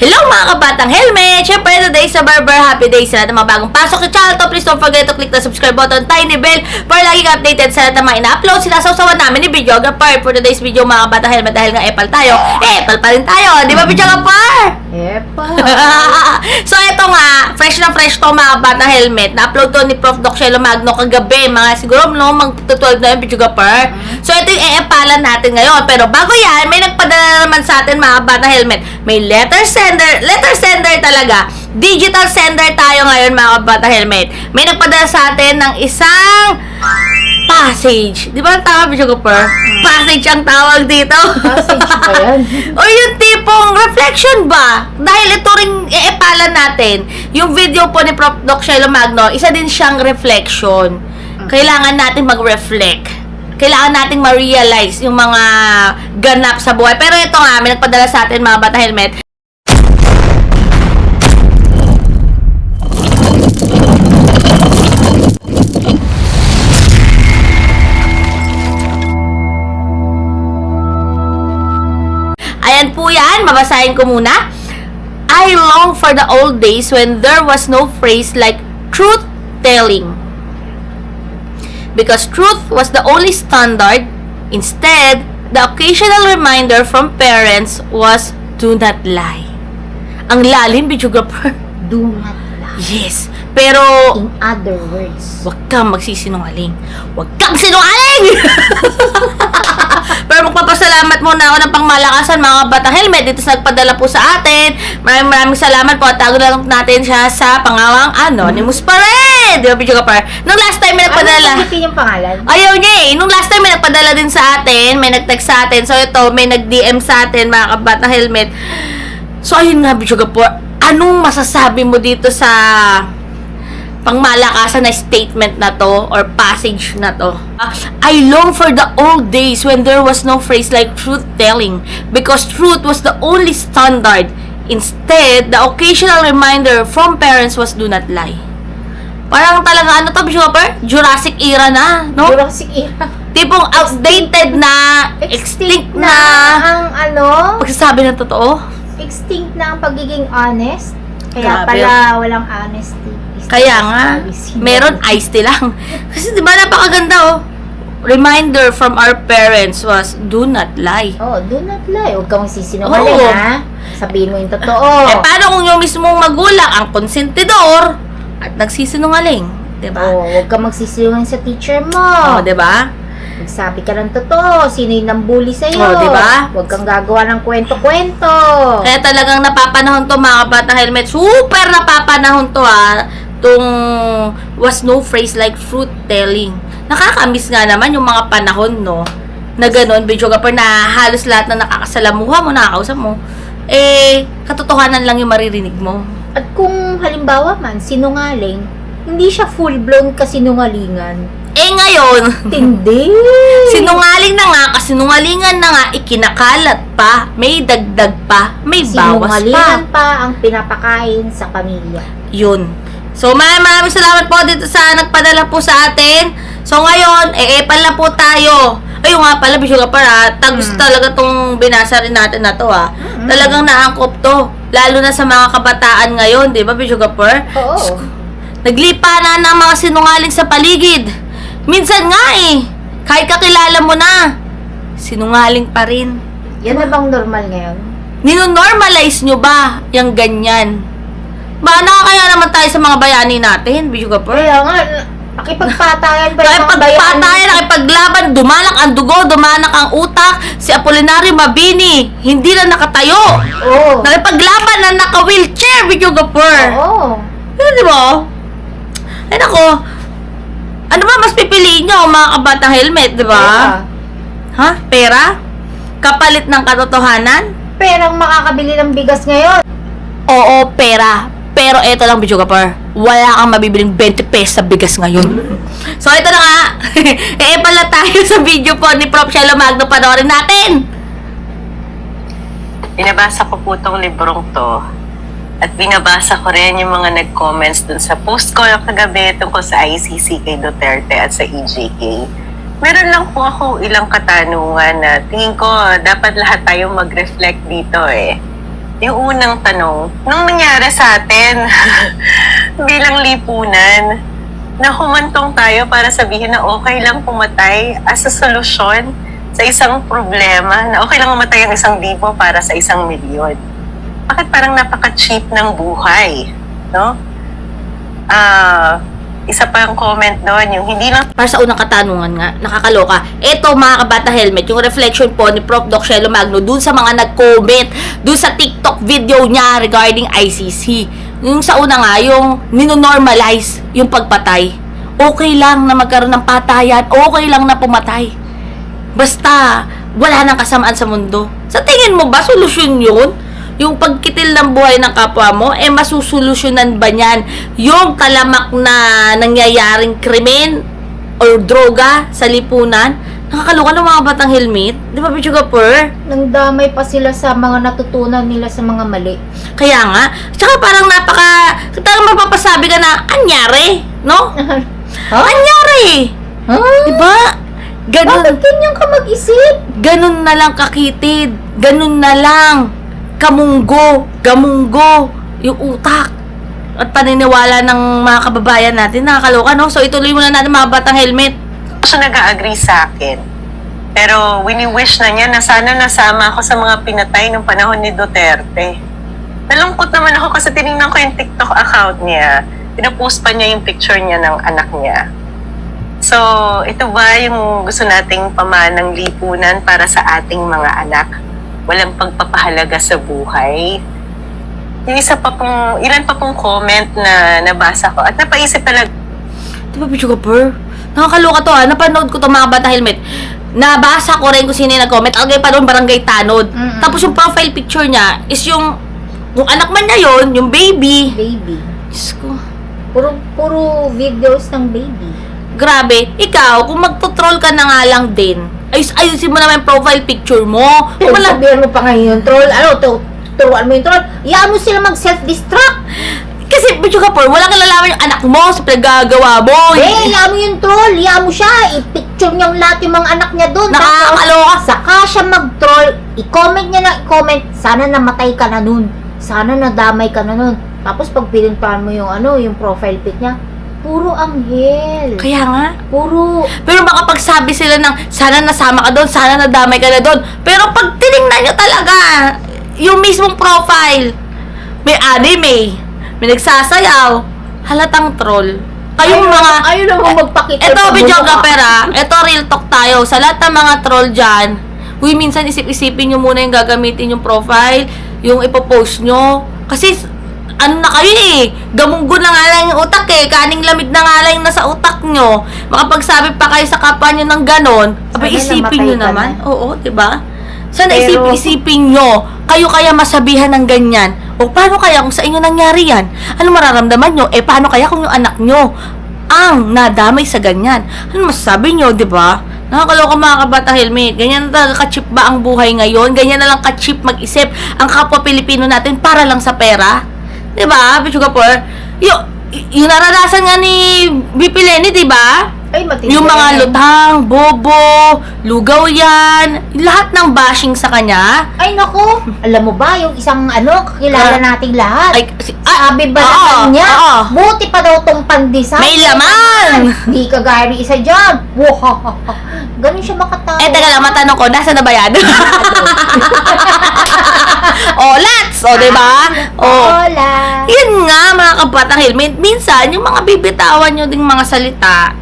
Hello mga kabatang helmet! Siyempre, today sa Barber Happy Day sa lahat ng mga bagong pasok sa channel to. Please don't forget to click the subscribe button, tiny bell, para lagi ka updated sa lahat ng mga ina-upload. Sinasawsawan namin ni Videographer for today's video mga kabatang helmet dahil nga Apple tayo. Eh, Apple pa rin tayo. Di ba, Videographer? Epa. so, ito nga, fresh na fresh to mga bata helmet. Na-upload to ni Prof. Doc Shelo Magno kagabi. Mga siguro, no, mag-12 na yung videographer. So, ito yung e-epalan natin ngayon. Pero bago yan, may nagpadala naman sa atin mga bata helmet. May letter sender, letter sender talaga. Digital sender tayo ngayon mga bata helmet. May nagpadala sa atin ng isang passage. Di ba ang tawag, videographer? Passage ang tawag dito. Passage ba yan? o yung tipong reflection ba? Dahil ito ring iipalan natin. Yung video po ni Prof. Doc Shelo Magno, isa din siyang reflection. Kailangan natin mag-reflect. Kailangan nating ma-realize yung mga ganap sa buhay. Pero ito nga, may nagpadala sa atin mga bata helmet. Po yan, babasahin ko muna. I long for the old days when there was no phrase like truth telling. Because truth was the only standard. Instead, the occasional reminder from parents was do not lie. Ang lalim, videographer. Do not lie. Yes. Pero, In other words. Huwag kang magsisinungaling. Huwag kang sinungaling! Pero magpapasalamat muna ako ng pangmalakasan mga bata helmet dito sa nagpadala po sa atin. Maraming maraming salamat po. Tago lang natin siya sa pangawang Anonymous pa rin. Di ba, Pichu Kapar? Nung last time may nagpadala. Ano yung pangalan? Ayaw niya eh. Nung last time may nagpadala din sa atin, may nag-text sa atin. So ito, may nag-DM sa atin, mga kabata helmet. So ayun nga, Bichuga po. Anong masasabi mo dito sa pangmalakasan na statement na to or passage na to? I long for the old days when there was no phrase like truth telling because truth was the only standard. Instead, the occasional reminder from parents was do not lie. Parang talaga ano to, Bishopper? Jurassic era na, no? Jurassic era. Tipong outdated na, extinct na, ang ano? pagsasabi ng totoo. Extinct na ang pagiging honest. Kaya Grabe. pala walang honesty. Kaya nga, meron iced tea lang. Kasi di ba napakaganda oh. Reminder from our parents was, do not lie. Oh, do not lie. Huwag kang magsisinungaling, Oo. ha? Sabihin mo yung totoo. Eh, paano kung yung mismong magulang ang konsentidor at nagsisinungaling? Di ba? Oh, huwag kang magsisinungaling sa teacher mo. Oh, di ba? Magsabi ka ng totoo. Sino yung nambuli sa'yo? Oh, di ba? Huwag kang gagawa ng kwento-kwento. Kaya talagang napapanahon to mga bata helmet. Super napapanahon to ah. Tung was no phrase like fruit telling. Nakakamiss nga naman yung mga panahon, no? Na ganun, video kapar na halos lahat na nakakasalamuha mo, nakakausap mo. Eh, katotohanan lang yung maririnig mo. At kung halimbawa man, sinungaling, hindi siya full-blown kasinungalingan. Eh ngayon, Tindi! sinungaling na nga, kasinungalingan na nga, ikinakalat pa, may dagdag pa, may bawas pa. Sinungalingan pa ang pinapakain sa pamilya. Yun. So, maraming maraming salamat po dito sa nagpadala po sa atin. So, ngayon, eh, epal na po tayo. Ayun nga pala, Bisyo ka para, tagus Mm. talaga tong binasa rin natin na to, ah. Mm. Talagang naangkop to. Lalo na sa mga kabataan ngayon, di ba, Bisyo Gapar? Oo. Naglipa na ng mga sinungaling sa paligid. Minsan nga eh, kahit kakilala mo na, sinungaling pa rin. Yan na bang normal ngayon? Nino-normalize nyo ba yung ganyan? Ba, nakakaya naman tayo sa mga bayani natin, Bisyo Gapar? Kaya nga, nakipagpatayan pa yung mga bayan. Nakipagpatayan, nakipaglaban, dumalak ang dugo, dumanak ang utak, si Apolinario Mabini, hindi na nakatayo. Oo. Nakipaglaban na naka-wheelchair, Video Gapur. Oo. Yun, di ba? Ay, nako. Ano ba mas pipiliin nyo, mga kabatang helmet, di ba? Ha? Pera? Kapalit ng katotohanan? Perang makakabili ng bigas ngayon. Oo, pera. Pero eto lang, Bicho Kapar. Wala kang mabibiling 20 pesos sa bigas ngayon. So, ito na nga. eh, pala tayo sa video po ni Prof. Shelo Magno. Panoorin natin. binabasa ko po tong librong to. At binabasa ko rin yung mga nag-comments dun sa post ko yung kagabi tungkol sa ICC kay Duterte at sa EJK. Meron lang po ako ilang katanungan na tingin ko dapat lahat tayo mag-reflect dito eh. Yung unang tanong, nung nangyari sa atin bilang lipunan, na humantong tayo para sabihin na okay lang pumatay as a solusyon sa isang problema, na okay lang mamatay ang isang libo para sa isang milyon. Bakit parang napaka-cheap ng buhay? No? Ah, isa pa ang comment doon, yung hindi lang para sa unang katanungan nga, nakakaloka. Ito mga kabata helmet, yung reflection po ni Prof. Doc Shelo Magno dun sa mga nag-comment, dun sa TikTok video niya regarding ICC. Yung sa una nga, yung ninonormalize yung pagpatay. Okay lang na magkaroon ng patayan, okay lang na pumatay. Basta, wala nang kasamaan sa mundo. Sa tingin mo ba, solusyon yun? Yung pagkitil ng buhay ng kapwa mo, eh masusolusyonan ba niyan yung talamak na nangyayaring krimen or droga sa lipunan? Nakakaloka ng mga batang helmet. Di ba, Pichuga Per? Nang damay pa sila sa mga natutunan nila sa mga mali. Kaya nga. Tsaka parang napaka... Talagang mapapasabi ka na, anyari? No? Ha? Anyari! Huh? Di ba? Ganun, Bakit ganyan ka mag-isip? ganun na lang kakitid. Ganun na lang. Kamunggo. Gamunggo. Yung utak. At paniniwala ng mga kababayan natin. Nakakaloka, no? So, ituloy muna natin mga batang helmet. siya nag-agree sa akin. Pero wini-wish na niya na sana nasama ako sa mga pinatay ng panahon ni Duterte. Nalungkot naman ako kasi tinignan ko yung TikTok account niya. Pinapost pa niya yung picture niya ng anak niya. So, ito ba yung gusto nating pamanang lipunan para sa ating mga anak? Walang pagpapahalaga sa buhay? Yung isa pa pong, ilan pa pong comment na nabasa ko at napaisip talaga Di ba, Pichuga Per? Nakakaloka to, ha? Napanood ko to mga batang helmet. Nabasa ko rin kung sino yung nag-comment. Agay pa doon, barangay Tanod. Mm-mm. Tapos yung profile picture niya is yung... Yung anak man niya yon yung baby. Baby. Diyos ko. Puro, puro videos ng baby. Grabe, ikaw, kung magtutroll ka na nga lang din, ayus ayusin mo naman yung profile picture mo. Kung Wala. Sabihan mo pa ngayon, troll. Ano, to, turuan mo yung troll. Iyaan mo sila mag-self-destruct. kasi, bitch ka por, wala kalalaman yung anak mo sa pinagagawa mo. Eh, iyaan mo yung troll. Iyaan mo siya. I-picture niyang lahat yung mga anak niya doon. Nakakaloka. Saka siya mag-troll. I-comment niya na i-comment. Sana namatay ka na nun. Sana nadamay ka na nun. Tapos pag pinuntahan mo yung ano, yung profile pic niya, puro anghel. Kaya nga. Puro, Pero baka pagsabi sila ng, sana nasama ka doon, sana nadamay ka na doon. Pero pag tinignan nyo talaga, yung mismong profile, may anime, may nagsasayaw, halatang troll. Kayong Ayaw- mga... ayaw naman magpakita Ito, video ka pera. Ito, real talk tayo. Sa lahat ng mga troll dyan, Uy, minsan isip-isipin nyo muna yung gagamitin yung profile, yung ipopost nyo. Kasi, ano na kayo eh, gamunggo na nga lang yung utak eh, kaning lamig na nga lang yung nasa utak nyo. Makapagsabi pa kayo sa kapwa nyo ng ganon, abay isipin nyo naman. na. Oo, di ba? Sana Pero- isip-isipin nyo, kayo kaya masabihan ng ganyan. O paano kaya kung sa inyo nangyari yan? Ano mararamdaman nyo? Eh paano kaya kung yung anak nyo ang nadamay sa ganyan? Ano masasabi nyo, di ba? Nakakaloka mga kabata helmet. Ganyan na talaga ka-cheap ba ang buhay ngayon? Ganyan na lang ka-cheap mag-isip ang kapwa Pilipino natin para lang sa pera? Di ba, Pichuga Por? Yung, yung naranasan nga ni BP Lenny, di ba? Ay, matindi. Yung mga lutang, bobo, lugaw yan, lahat ng bashing sa kanya. Ay, nako. Alam mo ba, yung isang ano, kakilala Ah. nating lahat. Ay, si- ah, Sabi ba oo, naman niya, oo. buti pa daw tong pandesal. May laman! Hindi ka ng isa dyan. Wahahaha. Ganun siya makatawa. eh, teka lang, matanong ko, nasa na ba yan? oh, let's! O, diba? Oh. Hola. Yun nga, mga kabatang helmet. Minsan, yung mga bibitawan nyo ding mga salita,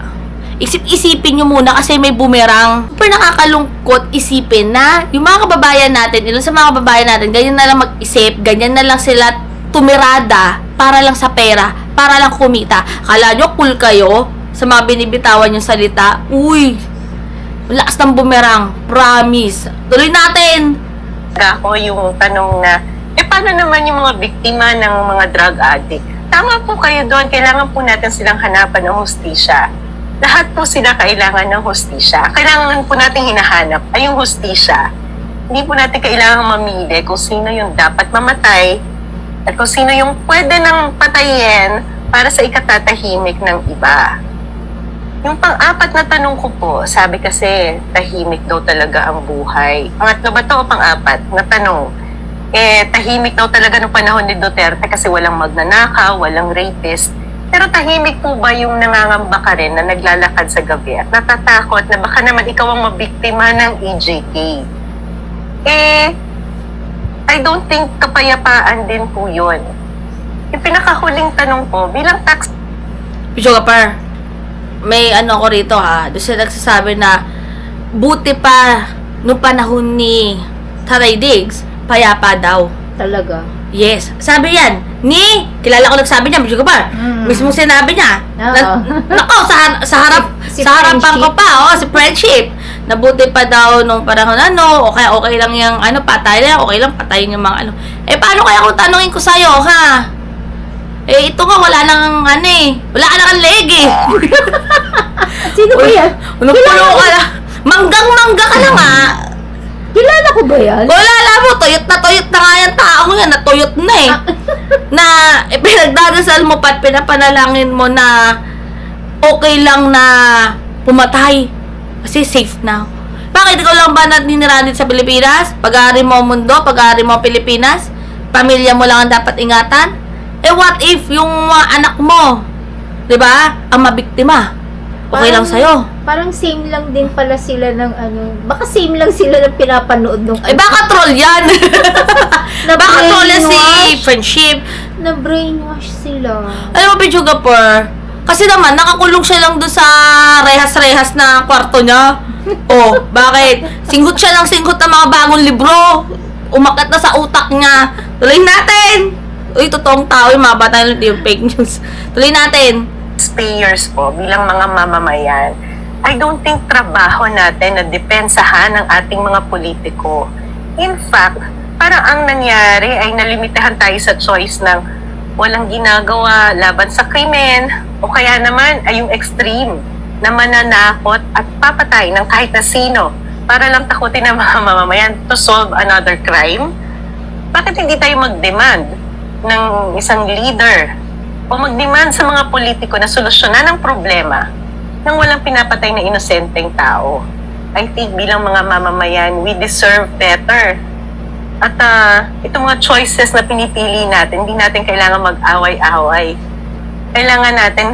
isip-isipin nyo muna kasi may bumerang. Super nakakalungkot isipin na yung mga kababayan natin, ilan sa mga kababayan natin, ganyan na lang mag-isip, ganyan na lang sila tumirada para lang sa pera, para lang kumita. Kala nyo cool kayo sa mga binibitawan yung salita? Uy, lakas ng bumerang. Promise. Tuloy natin. ako yung tanong na, eh paano naman yung mga biktima ng mga drug addict? Tama po kayo doon, kailangan po natin silang hanapan ng hustisya. Lahat po sila kailangan ng hustisya. Kailangan po natin hinahanap ay yung hustisya. Hindi po natin kailangan mamili kung sino yung dapat mamatay at kung sino yung pwede nang patayin para sa ikatatahimik ng iba. Yung pang-apat na tanong ko po, sabi kasi tahimik daw talaga ang buhay. Pangatlo ba to o pang-apat na tanong? eh, tahimik daw talaga nung panahon ni Duterte kasi walang magnanakaw, walang rapist. Pero tahimik po ba yung nangangamba ka rin na naglalakad sa gabi at natatakot na baka naman ikaw ang mabiktima ng EJK? Eh, I don't think kapayapaan din po yun. Yung pinakahuling tanong ko, bilang tax Pichogapar, may ano ko rito ha. Doon sila nagsasabi na buti pa nung panahon ni Taray Diggs, payapa daw. Talaga. Yes. Sabi yan, ni, kilala ko nagsabi niya, Pichogapar. Mm. Mismo sinabi niya. Oo. Na, nako, sa, sa harap, Si- si sa harapan friendship. ko pa, oh, si friendship. Nabuti pa daw nung panahon ano, okay, okay lang yung ano, patay lang, okay lang patayin yung mga ano. Eh, paano kaya kung tanungin ko sa'yo, ha? Eh, ito nga, wala nang ano eh. Wala ka nang leg eh. Sino ba yan? Ano pulo ka na? Manggang-mangga ka na nga. Kilala ko ba yan? Wala alam mo, tuyot na tuyot na nga yung tao yan, natuyot na eh. na eh, pinagdadasal mo pa at pinapanalangin mo na okay lang na pumatay. Kasi safe na. Bakit ikaw lang ba naninirahan sa Pilipinas? Pag-aari mo mundo, pag-aari mo Pilipinas, pamilya mo lang ang dapat ingatan? Eh what if yung mga anak mo, 'di ba, ang mabiktima? Okay lang sa'yo. Parang same lang din pala sila ng ano. Baka same lang sila ng pinapanood nung Eh baka troll yan. na baka troll yan si brainwash. friendship. Na brainwash sila. Alam mo, Pichugapur, kasi naman, nakakulong siya lang doon sa rehas-rehas na kwarto niya. Oh, bakit? Singgot siya ng singgot ng mga bagong libro. Umakat na sa utak niya. Tuloy natin! Uy, totoong tao yung mga bata yung fake news. Tuloy natin. taxpayers po bilang mga mamamayan, I don't think trabaho natin na depensahan ng ating mga politiko. In fact, parang ang nangyari ay nalimitahan tayo sa choice ng walang ginagawa laban sa krimen o kaya naman ay yung extreme na mananakot at papatay ng kahit na sino para lang takutin ng mga mamamayan to solve another crime. Bakit hindi tayo mag-demand ng isang leader o mag-demand sa mga politiko na solusyonan ang problema nang walang pinapatay na inosenteng tao. I think bilang mga mamamayan, we deserve better. At ah, itong mga choices na pinipili natin, hindi natin kailangan mag-away-away. Kailangan natin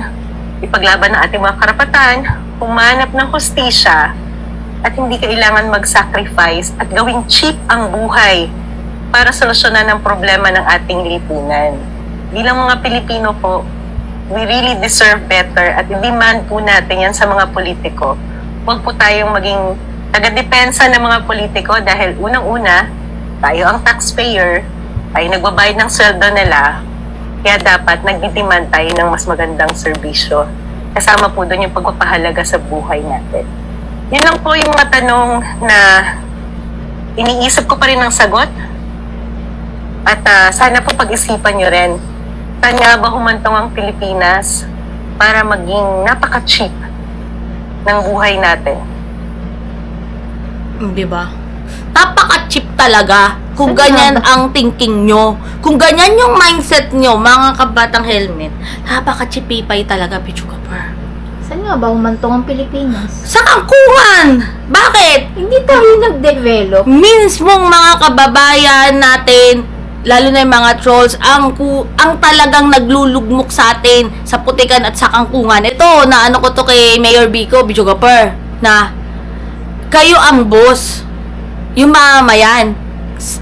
ipaglaban ang ating mga karapatan, humanap ng hustisya, at hindi kailangan mag-sacrifice at gawing cheap ang buhay para solusyonan ang problema ng ating lipunan. Bilang mga Pilipino po, we really deserve better at i-demand po natin yan sa mga politiko. Huwag po tayong maging taga-depensa ng mga politiko dahil unang-una, tayo ang taxpayer, tayo nagbabayad ng sweldo nila, kaya dapat nag-demand tayo ng mas magandang serbisyo. Kasama po doon yung pagpapahalaga sa buhay natin. Yun lang po yung mga tanong na iniisip ko pa rin ang sagot. At ah, sana po pag-isipan nyo rin, saan nga ba humantong ang Pilipinas para maging napaka-cheap ng buhay natin? Di ba? Napaka-cheap talaga kung Saan ganyan ba? ang thinking nyo. Kung ganyan yung mindset nyo, mga kabatang helmet, napaka-chipipay talaga, Pichugapur. Saan nga ba humantong ang Pilipinas? Sa kangkungan! Bakit? Hindi tayo nag-develop. Mismong mga kababayan natin, lalo na yung mga trolls, ang, ku ang talagang naglulugmok sa atin sa putikan at sa kangkungan. Ito, na ano ko to kay Mayor Bico, Bichugapur, na kayo ang boss. Yung mamamayan.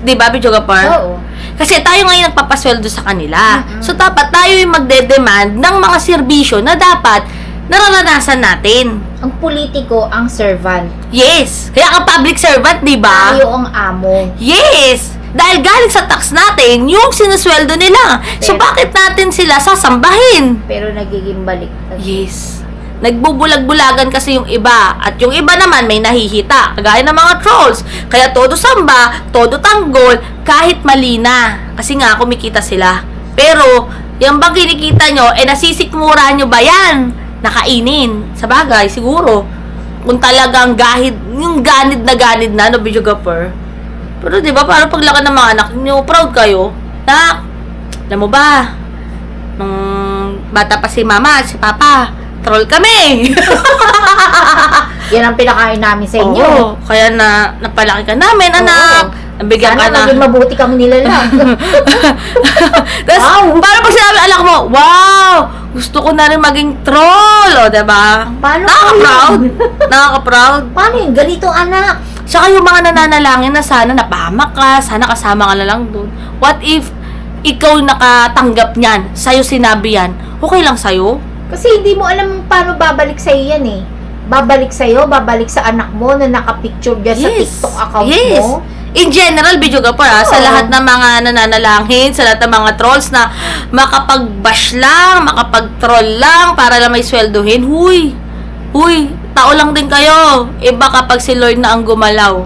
Di ba, Bichugapur? Oo. Kasi tayo ngayon nagpapasweldo sa kanila. Mm-mm. So, dapat tayo yung magde-demand ng mga serbisyo na dapat nararanasan natin. Ang politiko, ang servant. Yes. Kaya ka public servant, di ba? Tayo ang amo. Yes! Dahil galing sa tax natin, yung sinusweldo nila. So, Pero- bakit natin sila sasambahin? Pero nagiging baliktad. Yes. Nagbubulag-bulagan kasi yung iba. At yung iba naman may nahihita. Kagaya ng mga trolls. Kaya todo samba, todo tanggol, kahit mali na. Kasi nga, kumikita sila. Pero, yung bang kinikita nyo, eh nasisikmura nyo ba yan? Nakainin. Sa bagay, siguro. Kung talagang gahid, yung ganid na ganid na, no, videographer. Pero di ba, parang paglaki ng mga anak nyo, proud kayo. Na, alam mo ba, nung bata pa si mama, si papa, troll kami. Yan ang pinakain namin sa inyo. Oo, kaya na napalaki ka namin, Oo. anak. Nabigyan ka Sana na. mabuti kang nilalang. Tapos, Wow! parang pag sinabi anak mo, wow! Gusto ko na rin maging troll, o, diba? Paano Nakaka-proud. Nakaka-proud. Paano yun? Ganito anak. Tsaka yung mga nananalangin na sana napahamak ka, sana kasama ka na lang doon. What if ikaw nakatanggap niyan, sa'yo sinabi yan, okay lang sa'yo? Kasi hindi mo alam paano babalik sa'yo yan eh. Babalik sa'yo, babalik sa anak mo na nakapicture dyan sa TikTok account yes. mo. In general, video ka pa sa Oo. lahat ng mga nananalangin, sa lahat ng mga trolls na makapag-bash lang, makapag-troll lang para lang may sweldohin. Huy! Huy! Tao lang din kayo. Iba kapag si Lord na ang gumalaw.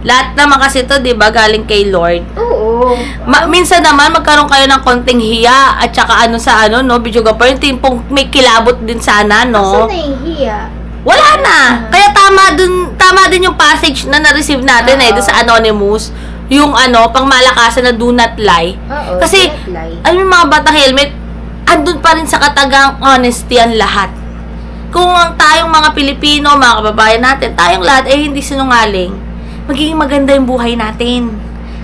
Lahat naman kasi to, di ba, galing kay Lord. Oo. Ma- minsan naman magkaroon kayo ng konting hiya at saka ano sa ano no, video ka pa yung tipong may kilabot din sana no. Saan na yung hiya? Wala na. Kaya tama dun, tama din yung passage na na-receive natin eh, dun sa Anonymous. Yung ano, pang malakasan na do not lie. Oo. Kasi. Alam mo yung mga batang helmet, andun pa rin sa katagang honesty ang lahat. Kung ang tayong mga Pilipino, mga kababayan natin, tayong lahat ay hindi sinungaling, magiging maganda yung buhay natin.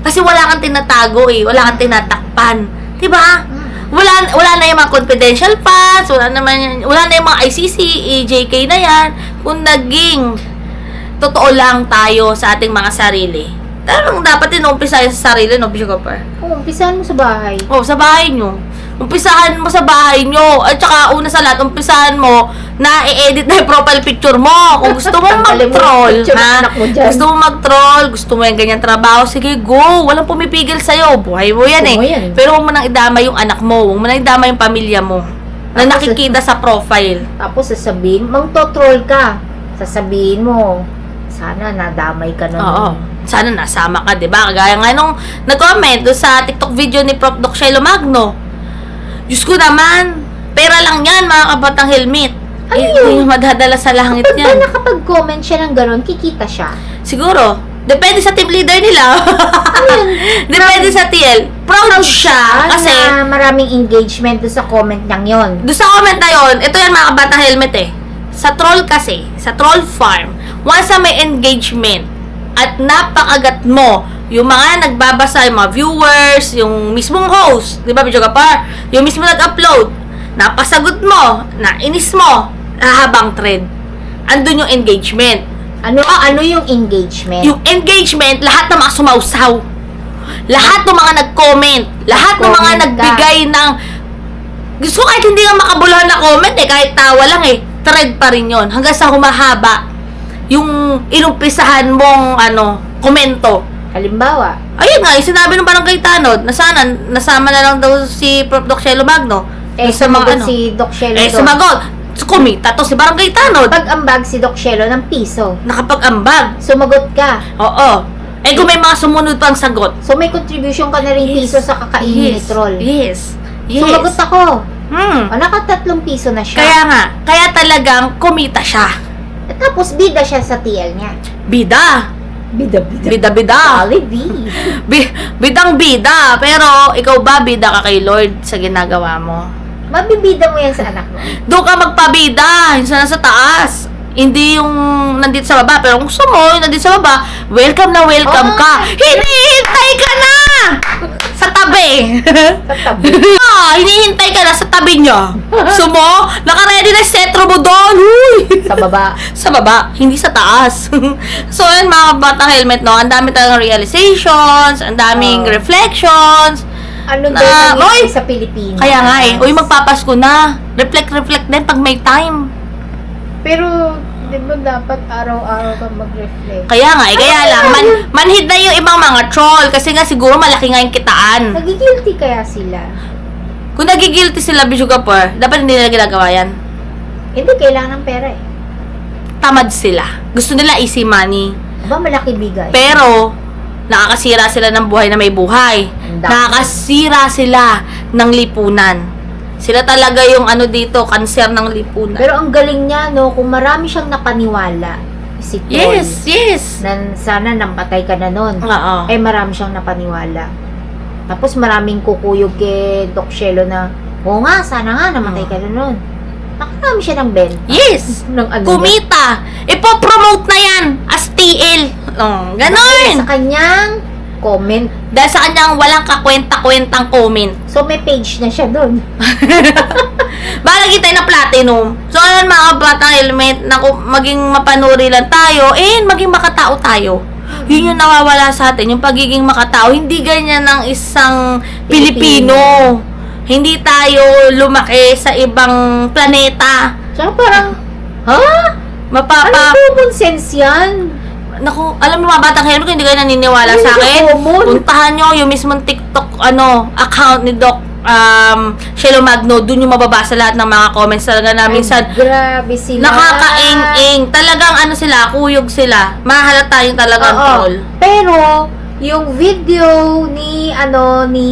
Kasi wala kang tinatago eh, wala kang tinatakpan. 'Di ba? Mm. Wala wala na yung mga confidential funds, wala naman wala na yung mga ICC, EJK na yan. Kung naging totoo lang tayo sa ating mga sarili. Talagang dapat din umpisahan sa sarili, no, Bishop Cooper? Oo, umpisahan mo sa bahay. Oh, sa bahay nyo. Umpisahan mo sa bahay nyo. At saka, una sa lahat, umpisahan mo na i-edit na yung profile picture mo. Kung gusto mo Tanggalin mo yung mag-troll, ha? Gusto mo mag-troll, gusto mo yung ganyan trabaho, sige, go. Walang pumipigil sa'yo. Buhay mo yan eh. yan. Pero huwag mo nang idama yung anak mo. Huwag mo nang idama yung pamilya mo. Na Tapos, nakikita sa profile. Tapos sasabihin, mang-troll ka. Sasabihin mo, sana nadamay ka na Oo. Sana nasama ka, 'di ba? Kagaya nga nung nag-comment sa TikTok video ni Prof. Doc Shelo Magno. Diyos ko naman, pera lang 'yan, mga kabatang helmet. Ano Eh, yun? Yung madadala sa langit Pag ba yan. nakapag-comment siya ng gano'n, kikita siya. Siguro. Depende sa team leader nila. Ano yun? Depende sa TL. Proud siya kasi na maraming engagement doon sa comment niyang yon. doon sa comment na yon, ito yan mga kabatang helmet eh. Sa troll kasi, sa troll farm, once na may engagement at napakagat mo yung mga nagbabasa, yung mga viewers, yung mismong host, di ba, Bidyo Kapar? Yung mismo nag-upload, napasagot mo, nainis mo, habang thread. Andun yung engagement. Ano ah, ano yung engagement? Yung engagement, lahat ng mga sumausaw. Lahat ng mga nag-comment. Lahat ng mga ka. nagbigay ng... Gusto ko kahit hindi nga makabuluhan na comment eh, kahit tawa lang eh. Thread pa rin yon Hanggang sa humahaba yung inumpisahan mong ano, komento. Halimbawa, Ayun nga, yung sinabi ng barangay Tanod, na sana, nasama na lang daw si Prof. Doc Shelo Magno. eh, Doon sa mga sumagot ano. si Doc Shelo Eh, doon. sumagot. Kumita to si barangay Tanod. Pag-ambag si Doc Shelo ng piso. Nakapag-ambag. Sumagot ka. Oo. Eh, kung may mga sumunod pang sagot, So, may contribution ka na rin Yes. piso sa kakainin ni Troll. Yes. Yes. Sumagot ako. Hmm. O, nakatatlong piso na siya. Kaya nga, kaya talagang kumita siya. Tapos, bida siya sa TL niya. Bida. Bida, bida. Bida-bida. Jollibee. Bi- bidang bida. Pero, ikaw ba bida ka kay Lord sa ginagawa mo? Mabibida mo yan sa anak mo. Doon ka magpabida. Yung sa nasa taas. Hindi yung nandito sa baba. Pero kung gusto mo, yung nandito sa baba, welcome na welcome Oh. ka. Hinihintay ka na! Sa tabi. Sa tabi. ah, hinihintay ka na sa tabi niya. Gusto mo? Nakaready na yung setro mo doon. Huy! sa baba. sa baba, hindi sa taas. so, yun mga batang helmet, no? Ang dami talagang realizations, ang daming Oh. reflections. Ano Na- nangyari Oy! sa Pilipinas? Kaya nga eh, uy, magpapasko na. Reflect-reflect din pag may time. Pero, di ba dapat araw-araw ka mag-reflect? Kaya nga eh, kaya lang, man, manhid na yung ibang mga troll kasi nga siguro malaki nga yung kitaan. Nagigilty kaya sila? Kung nagigilty sila, Bishugapur, dapat hindi nila ginagawa yan. Hindi, kailangan ng pera eh. Tamad sila. Gusto nila easy money. Aba, malaki bigay. Pero, nakakasira sila ng buhay na may buhay. Nakakasira sila ng lipunan. Sila talaga yung ano dito, kanser ng lipunan. Pero ang galing niya, no, kung marami siyang napaniwala, si Troy, yes, yes. na sana nampatay ka na nun. Oo. Eh, marami siyang napaniwala. Tapos maraming kukuyog kay Doc Shelo na, oo nga, sana nga namatay Mm. ka na nun. Nakarami siya ng benta. Yes. Ng ano. Kumita. Ipo-promote na yan as TL. Oh, ganon. Sa kanyang comment. Dahil sa kanyang walang kakwenta-kwentang comment. So, may page na siya doon. Balagi tayo na platinum. So, ayun mga batang helmet, naku, maging mapanuri lang tayo, and maging makatao tayo. Yun yung nawawala sa atin, yung pagiging makatao. Hindi ganyan ng isang Pilipino. Hindi tayo lumaki sa ibang planeta. Tsaka parang, ha? Mapapa... Ano common sense yan? Naku, alam mo mga batang helmet, kung hindi kayo naniniwala sa akin, puntahan nyo yung mismong TikTok ano, account ni Doc um, Shelo Magno. Doon yung mababasa lahat ng mga comments talaga na minsan. Ay, grabe sila. Nakakaeng-eng. Talagang ano sila, kuyog sila. Mahalata yung talagang Oo. troll. Pero, yung video ni, ano, ni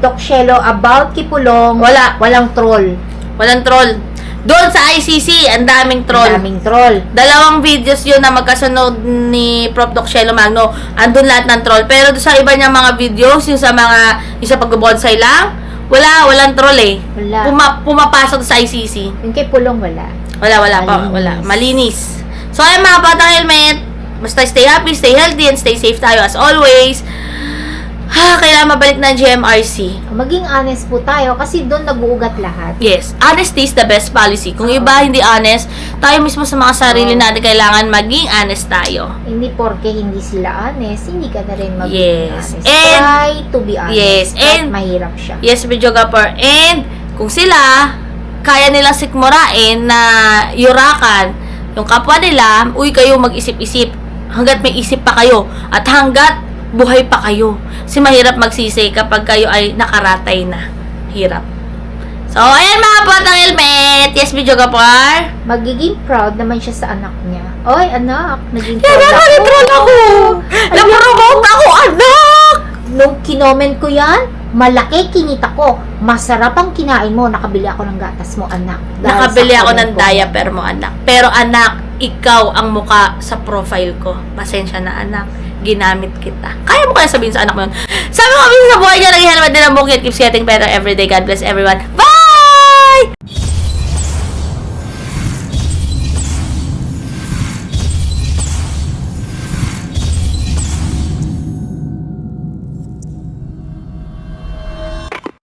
Doc Shelo about Kipulong, Wala. walang troll. Walang troll. Doon sa ICC, ang daming troll. Daming troll. Dalawang videos yun na magkasunod ni Prof. Doc Shelo Magno. Andun lahat ng troll. Pero doon sa iba niya mga videos, yung sa mga, yung sa pag-bonsai lang, wala, walang troll eh. Wala. Puma, pumapasok sa ICC. Yung kay Pulong, wala. Wala, wala pa. Malinis. Wala. Malinis. So, ayun mga batang helmet. Basta stay happy, stay healthy, and stay safe tayo as always. Ha, kailangan mabalik na GMRC. Maging honest po tayo kasi doon nag-uugat lahat. Yes, honesty is the best policy. Kung iba hindi honest, tayo mismo sa mga sarili natin kailangan maging honest tayo. Hindi porke hindi sila honest, hindi ka na rin maging Yes. honest. And- Try to be honest. Yes. Kahit And- mahirap siya. Yes, videographer. And kung sila, kaya nilang sikmurain na yurakan yung kapwa nila, uy kayo mag-isip-isip hanggat may isip pa kayo at hanggat buhay pa kayo. Kasi mahirap magsisi kapag kayo ay nakaratay na. Hirap. So, ayan mga batang helmet. Yes, videographer. Magiging proud naman siya sa anak niya. Oy, anak, naging Kaya proud ako. troll ako. Napromote ako, anak! Nung kinoment ko yan, malaki kinita ko. Masarap ang kinain mo. Nakabili ako ng gatas mo, anak. Nakabili ako ng ko. diaper mo, anak. Pero anak, ikaw ang muka sa profile ko. Pasensya na, anak. Ginamit kita. Kaya mo kaya sabihin sa anak mo yun. Sabi ko, sa buhay niya, naging helmet din ang bukid. Keeps getting better every day. God bless everyone. Bye!